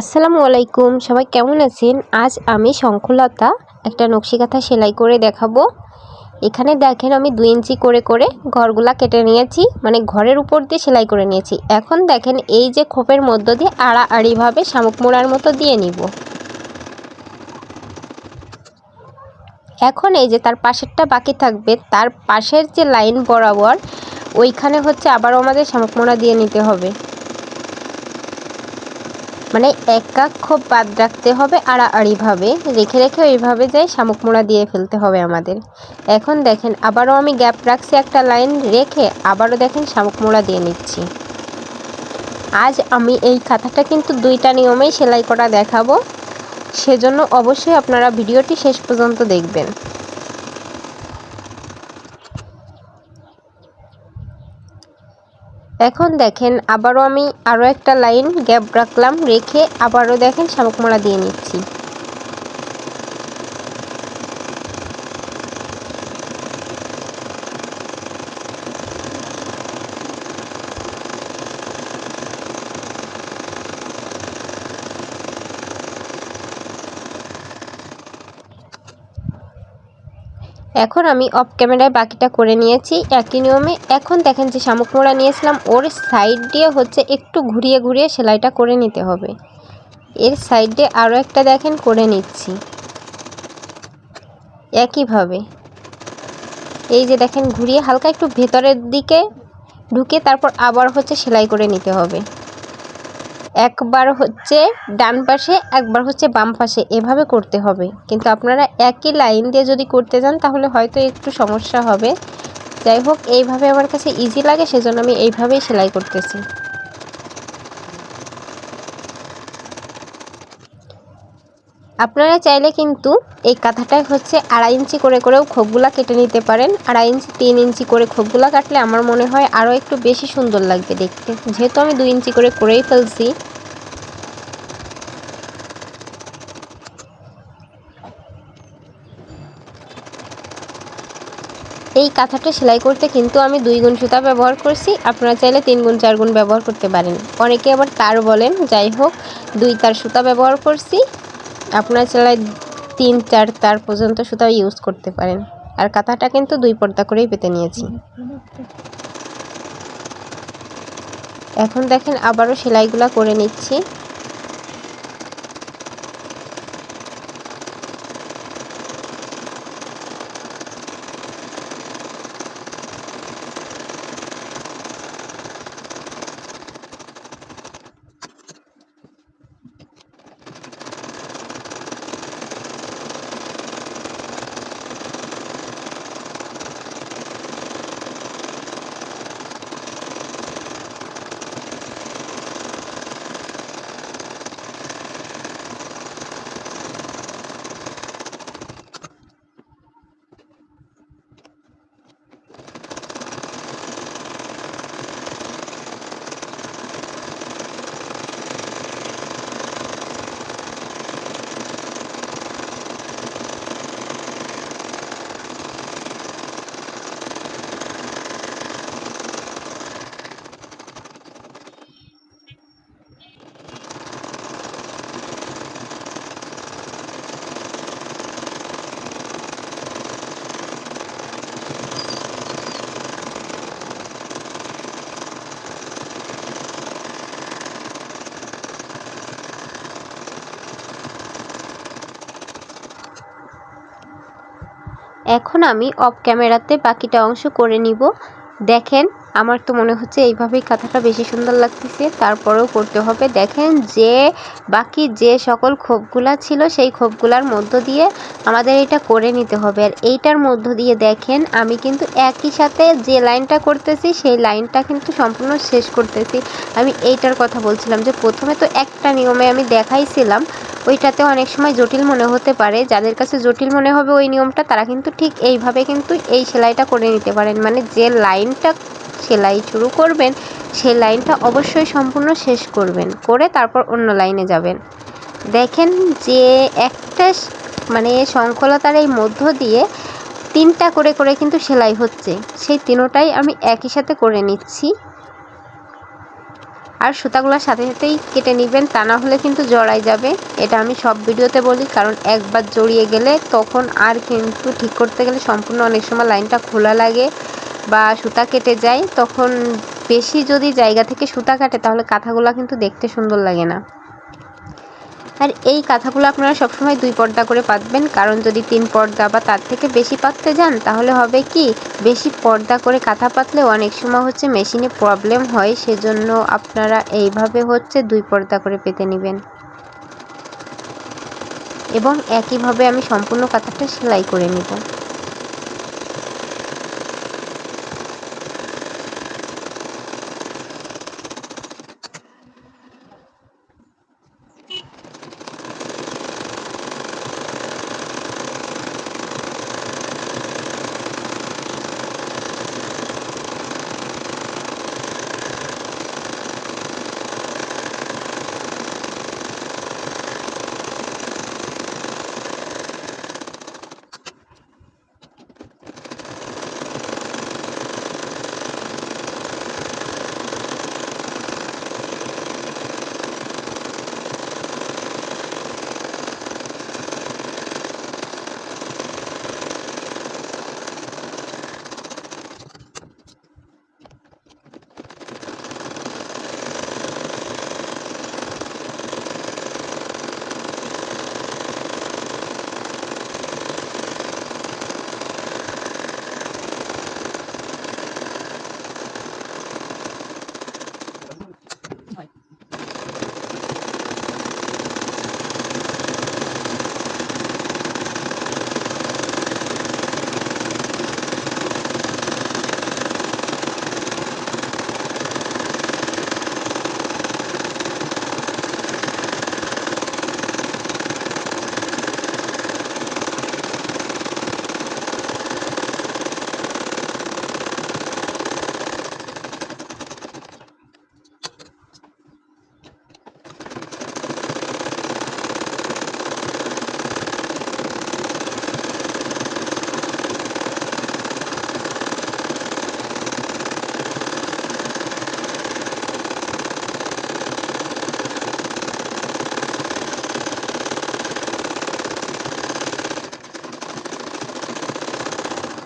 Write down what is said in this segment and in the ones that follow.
আসসালামু আলাইকুম, সবাই কেমন আছেন? আজ আমি শঙ্খলতা একটা নকশি কাঁথা সেলাই করে দেখাবো। এখানে দেখেন আমি দুই ইঞ্চি করে করে ঘরগুলা কেটে নিয়েছি মানে ঘরের উপর দিয়ে সেলাই করে নিয়েছি। এখন দেখেন এই যে খোপের মধ্য দিয়ে আড়াআড়িভাবে শামুক মোড়ার মতো দিয়ে নিব। এখন এই যে তার পাশেরটা বাকি থাকবে, তার পাশের যে লাইন বরাবর, ওইখানে হচ্ছে আবারও আমাদের শামুক মোড়া দিয়ে নিতে হবে। মানে এক কাক খুব বাদ রাখতে হবে আড়াআড়িভাবে রেখে রেখে ওইভাবে যাই, শামুক মোড়া দিয়ে ফেলতে হবে আমাদের। এখন দেখেন, আবারও আমি গ্যাপ রাখছি একটা লাইন, রেখে আবারও দেখেন শামুক মোড়া দিয়ে নিচ্ছি। আজ আমি এই কাঁথাটা কিন্তু দুইটা নিয়মেই সেলাই করা দেখাবো। সেজন্য অবশ্যই আপনারা ভিডিওটি শেষ পর্যন্ত দেখবেন। এখন দেখেন, আবারও আমি আরও একটা লাইন গ্যাপ রাখলাম, রেখে আবারও দেখেন শামুক মারা দিয়ে নিচ্ছি। এখন আমি অফ ক্যামেরায় বাকিটা করে নিয়েছি। একই নিয়মে এখন দেখেন যে শামুক মোড়া নিয়েছিলাম, ওর সাইড দিয়ে হচ্ছে একটু ঘুরিয়ে ঘুরিয়ে সেলাইটা করে নিতে হবে। এর সাইড দিয়ে আরও একটা দেখেন করে নিচ্ছি। একইভাবে। এই যে দেখেন, ঘুরিয়ে হালকা একটু ভেতরের দিকে ঢুকে তারপর আবার হচ্ছে সেলাই করে নিতে হবে। একবার হচ্ছে ডান পাশে, একবার হচ্ছে বাম পাশে। এভাবে করতে হবে। কিন্তু আপনারা একই লাইন দিয়ে যদি করতে যান, তাহলে হয়তো একটু সমস্যা হবে। যাই হোক, এইভাবে আমার কাছে ইজি লাগে, সেজন্য আমি এইভাবেই সেলাই করতেছি। আপনারা চাইলে কিন্তু এই কাঁথাটায় হচ্ছে আড়াই ইঞ্চি করে করেও খোপগুলা কেটে নিতে পারেন। আড়াই ইঞ্চি, তিন ইঞ্চি করে খোপগুলা কাটলে আমার মনে হয় আরও একটু বেশি সুন্দর লাগবে দেখতে। যেহেতু আমি দুই ইঞ্চি করে করেই ফেলছি। এই কাঁথাটা সেলাই করতে কিন্তু আমি দুই গুণ সুতা ব্যবহার করছি। আপনারা চাইলে তিন গুণ, চার গুণ ব্যবহার করতে পারেন। অনেকে আবার তার বলেন, যাই হোক, দুই তার সুতা ব্যবহার করছি। আপনারা চাইলে তিন চার তার পর্যন্ত সুতা ইউজ করতে পারেন। আর কাঁথাটা কিন্তু দুই পর্দা করেই পেতে নিয়েছি। এখন দেখেন আবারও সেলাইগুলা করে নিচ্ছি। এখন আমি অফ ক্যামেরাতে বাকিটা অংশ করে নিব। দেখেন আমার তো মনে হচ্ছে এইভাবেই কাঁথাটা বেশি সুন্দর লাগতেছে। তারপরেও করতে হবে। দেখেন যে, বাকি যে সকল খোপগুলা ছিল সেই খোপগুলার মধ্য দিয়ে আমাদের এটা করে নিতে হবে। আর এইটার মধ্য দিয়ে দেখেন, আমি কিন্তু একই সাথে যে লাইনটা করতেছি, সেই লাইনটা কিন্তু সম্পূর্ণ শেষ করতেছি। আমি এইটার কথা বলছিলাম যে, প্রথমে তো একটা নিয়মে আমি দেখাইছিলাম, ওইটাতে অনেক সময় জটিল মনে হতে পারে। যাদের কাছে জটিল মনে হবে ওই নিয়মটা, তারা কিন্তু ঠিক এইভাবে কিন্তু এই সেলাইটা করে নিতে পারেন। মানে যে লাইনটা সেলাই শুরু করবেন, সেই লাইনটা অবশ্যই সম্পূর্ণ শেষ করবেন, করে তারপর অন্য লাইনে যাবেন। দেখেন যে একটা মানে শঙ্খলতার এই মধ্য দিয়ে তিনটা করে করে কিন্তু সেলাই হচ্ছে। সেই তিনোটাই আমি একই সাথে করে নিচ্ছি। আর সুতাগুলোর সাথে সাথেই কেটে নেবেন, তা না হলে কিন্তু জড়াই যাবে। এটা আমি সব ভিডিওতে বলি, কারণ একবার জড়িয়ে গেলে তখন আর কিন্তু ঠিক করতে গেলে সম্পূর্ণ অনেক সময় লাইনটা খোলা লাগে। বা সুতা কেটে যায়, তখন বেশি যদি জায়গা থেকে সুতা কাটে, তাহলে কাঁথাগুলো কিন্তু দেখতে সুন্দর লাগে না। আর এই কাঁথাগুলো আপনারা সবসময় দুই পর্দা করে পাতবেন, কারণ যদি তিন পর্দা বা তার থেকে বেশি পাততে যান, তাহলে হবে কি, বেশি পর্দা করে কাঁথা পাতলে অনেক সময় হচ্ছে মেশিনে প্রবলেম হয়, সেজন্য আপনারা এইভাবে হচ্ছে দুই পর্দা করে পেতে নেবেন। এবং একইভাবে আমি সম্পূর্ণ কাঁথাটা সেলাই করে নেব।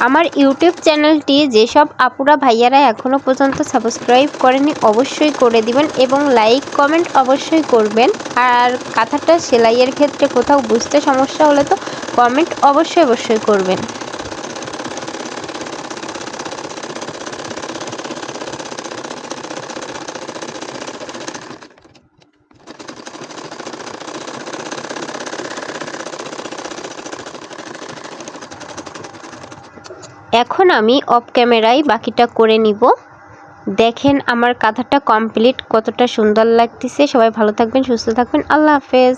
আমার ইউটিউব চ্যানেলটি যেসব আপুরা ভাইয়ারা এখনও পর্যন্ত সাবস্ক্রাইব করেনি অবশ্যই করে দিবেন এবং লাইক, কমেন্ট অবশ্যই করবেন। আর কাঁথাটা সেলাইয়ের ক্ষেত্রে কোথাও বুঝতে সমস্যা হলে তো কমেন্ট অবশ্যই অবশ্যই করবেন। এখন আমি অফ ক্যামেরায় বাকিটা করে নিব। দেখেন আমার কাঁথাটা কমপ্লিট কতটা সুন্দর লাগতেছে। সবাই ভালো থাকবেন, সুস্থ থাকবেন। আল্লাহ হাফেজ।